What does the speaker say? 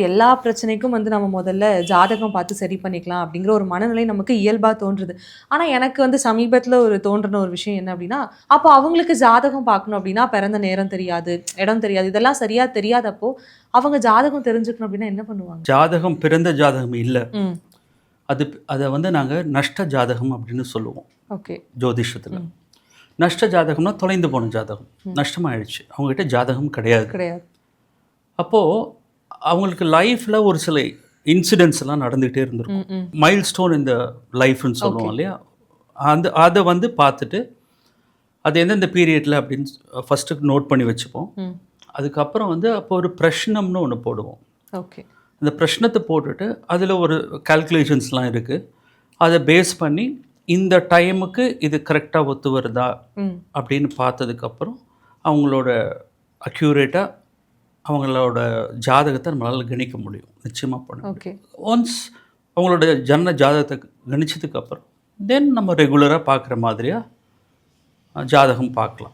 எல்லா பிரச்சனைக்கும் வந்து நம்ம முதல்ல ஜாதகம் பார்த்து சரி பண்ணிக்கலாம் அப்படிங்கிற ஒரு மனநிலை நமக்கு இயல்பா தோன்றுது. ஆனா எனக்கு வந்து சமீபத்துல ஒரு தோன்றின ஒரு விஷயம் என்ன அப்படின்னா அப்போ அவங்களுக்கு ஜாதகம் பார்க்கணும் அப்படின்னா பிறந்த நேரம் தெரியாது இடம் தெரியாது இதெல்லாம் சரியா தெரியாதப்போ அவங்க ஜாதகம் தெரிஞ்சுக்கணும் அப்படின்னா என்ன பண்ணுவாங்க? ஜாதகம் பிறந்த ஜாதகம் இல்லை. அது அதை வந்து நாங்கள் நஷ்ட ஜாதகம் அப்படின்னு சொல்லுவோம். ஓகே. ஜோதிஷத்தில். நஷ்ட ஜாதகம்னா தொலைந்து போன ஜாதகம். நஷ்டமாயிடுச்சு. அவங்ககிட்ட ஜாதகம் கிடையாது. கிடையாது. அப்போது அவங்களுக்கு லைஃப்பில் ஒரு சில இன்சிடென்ட்ஸ் எல்லாம் நடந்துகிட்டே இருந்திருக்கும். மைல் ஸ்டோன் இந்த லைஃப்னு சொல்லுவோம் இல்லையா? அந்த அதை வந்து பார்த்துட்டு அது எந்தெந்த பீரியடில் அப்படின்னு ஃபஸ்ட்டு நோட் பண்ணி வச்சுப்போம். அதுக்கப்புறம் வந்து அப்போ ஒரு பிரஷ்னம்னு ஒன்று போடுவோம். ஓகே அந்த பிரஷ்னத்தை போட்டுட்டு அதில் ஒரு கால்குலேஷன்ஸ்லாம் இருக்குது அதை பேஸ் பண்ணி இந்த டைமுக்கு இது கரெக்டாக ஒத்து வருதா? அப்படின்னு பார்த்ததுக்கப்புறம் அவங்களோட அக்யூரேட்டாக அவங்களோட ஜாதகத்தை நம்மளால் கணிக்க முடியும். நிச்சயமாக பண்ண ஓகே. ஒன்ஸ் அவங்களோட ஜன்ன ஜாதகத்தை கணிச்சதுக்கப்புறம் தென் நம்ம ரெகுலராக பார்க்குற மாதிரியாக ஜாதகம் பார்க்கலாம்.